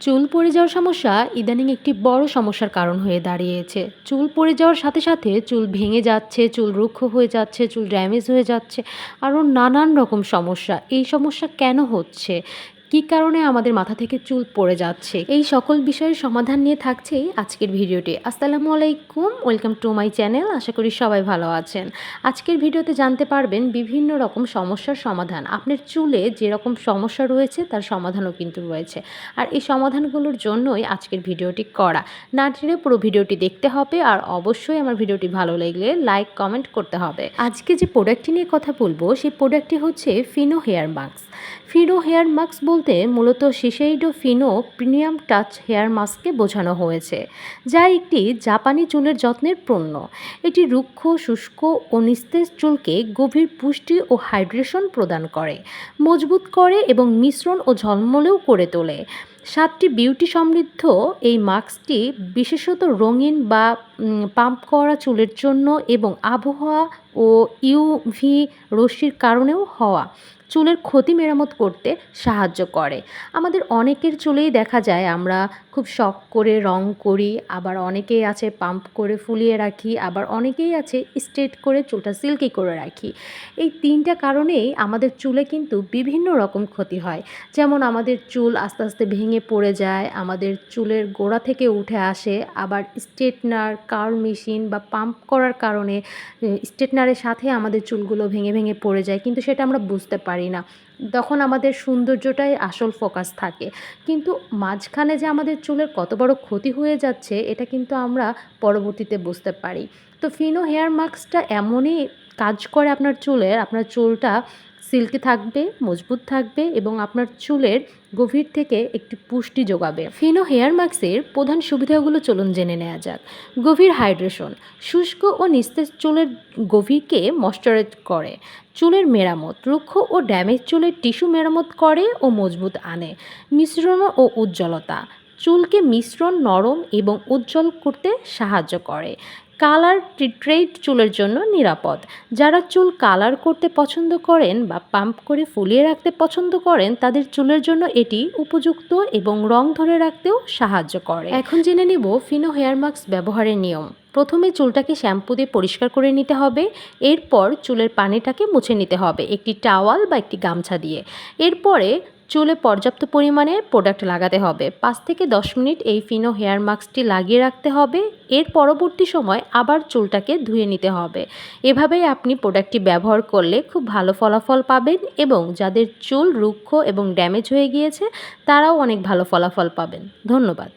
চুল পড়ে যাওয়ার সমস্যা ইদানিং একটি বড় সমস্যার কারণ হয়ে দাঁড়িয়েছে। চুল পড়ে যাওয়ার সাথে সাথে চুল ভেঙে যাচ্ছে, চুল রুক্ষ হয়ে যাচ্ছে, চুল ড্যামেজ হয়ে যাচ্ছে, আরও নানান রকম সমস্যা। এই সমস্যা কেন হচ্ছে? কী কারণে আমাদের মাথা থেকে চুল পড়ে যাচ্ছে? এই সকল বিষয়ের সমাধান নিয়ে থাকছে আজকের ভিডিওটি। আসসালামু আলাইকুম, ওয়েলকাম টু মাই চ্যানেল। আশা করি সবাই ভালো আছেন। আজকের ভিডিওতে জানতে পারবেন বিভিন্ন রকম সমস্যার সমাধান। আপনার চুলে যেরকম সমস্যা রয়েছে, তার সমাধানও কিন্তু রয়েছে। আর এই সমাধানগুলোর জন্যই আজকের ভিডিওটি করা। না টেনে পুরো ভিডিওটি দেখতে হবে আর অবশ্যই আমার ভিডিওটি ভালো লাগলে লাইক, কমেন্ট করতে হবে। আজকে যে প্রোডাক্টটি নিয়ে কথা বলব, সেই প্রোডাক্টটি হচ্ছে Fino hair mask Fino hair mask বলতে মূলত Shiseido Fino premium touch hair মাস্ককে বোঝানো হয়েছে, যা একটি জাপানি চুলের যত্নের পণ্য। এটি রুক্ষ, শুষ্ক ও নিস্তেজ চুলকে গভীর পুষ্টি ও হাইড্রেশন প্রদান করে, মজবুত করে এবং মিশ্রণ ও ঝলমলেও করে তোলে। সাতটি বিউটি সমৃদ্ধ এই মাস্কটি বিশেষত রঙিন বা পাম্প করা চুলের জন্য এবং আবহাওয়া ও ইউভি রশ্মির কারণেও হওয়া চুলের ক্ষতি মেরামত করতে সাহায্য করে। আমাদের অনেকের চুলেই দেখা যায়, আমরা খুব শখ করে রং করি, আবার অনেকেই আছে পাম্প করে ফুলিয়ে রাখি, আবার অনেকেই আছে স্ট্রেট করে চুলটা সিল্কি করে রাখি। এই তিনটা কারণেই আমাদের চুলে কিন্তু বিভিন্ন রকম ক্ষতি হয়। যেমন আমাদের চুল আস্তে আস্তে ভেঙে পড়ে যায়, আমাদের চুলের গোড়া থেকে উঠে আসে, আবার স্ট্রেটনার, কার্ল মেশিন বা পাম্প করার কারণে স্ট্রেটনারের সাথে আমাদের চুলগুলো ভেঙে ভেঙে পড়ে যায়, কিন্তু সেটা আমরা বুঝতে পারি না। তখন আমাদের সৌন্দর্যটাই আসল ফোকাস থাকে। কিন্তু মাঝখানে যে আমাদের চুলের কত বড় ক্ষতি হয়ে যাচ্ছে, এটা কিন্তু আমরা পরবর্তীতে বুঝতে পারি। তো ফিনো হেয়ার মাস্কটা এমনই কাজ করে আপনার চুলের, আপনার চুলটা সিল্কি থাকবে, মজবুত থাকবে এবং আপনার চুলের গভীর থেকে একটি পুষ্টি যোগাবে। ফিনো হেয়ার মাস্কের প্রধান সুবিধাগুলো চলুন জেনে নেওয়া যাক। গভীর হাইড্রেশন, শুষ্ক ও নিস্তেজ চুলের গভীরকে ময়শ্চারাইজ করে, চুলের মেরামত, রুক্ষ ও ড্যামেজ চুলের টিস্যু মেরামত করে ও মজবুত আনে, মিশ্রণ ও উজ্জ্বলতা, চুলকে মিশ্রণ নরম এবং উজ্জ্বল করতে সাহায্য করে। কালার ট্রিট্রেট চুলের জন্য নিরাপদ। যারা চুল কালার করতে পছন্দ করেন বা পাম্প করে ফুলিয়ে রাখতে পছন্দ করেন, তাদের চুলের জন্য এটি উপযুক্ত এবং রং ধরে রাখতেও সাহায্য করে। এখন জেনে নিব ফিনো হেয়ার মাস্ক ব্যবহারের নিয়ম। প্রথমে চুলটাকে শ্যাম্পু দিয়ে পরিষ্কার করে নিতে হবে। এরপর চুলের পানিটাকে মুছে নিতে হবে, একটি টাওয়াল বা একটি গামছা দিয়ে। এরপরে চুলে পর্যাপ্ত পরিমাণে প্রোডাক্ট লাগাতে হবে। পাঁচ থেকে দশ মিনিট এই ফিনো হেয়ার মাস্কটি লাগিয়ে রাখতে হবে। এর পরবর্তী সময় আবার চুলটাকে ধুয়ে নিতে হবে। এভাবেই আপনি প্রোডাক্টটি ব্যবহার করলে খুব ভালো ফলাফল পাবেন এবং যাদের চুল রুক্ষ এবং ড্যামেজ হয়ে গিয়েছে, তারাও অনেক ভালো ফলাফল পাবেন। ধন্যবাদ।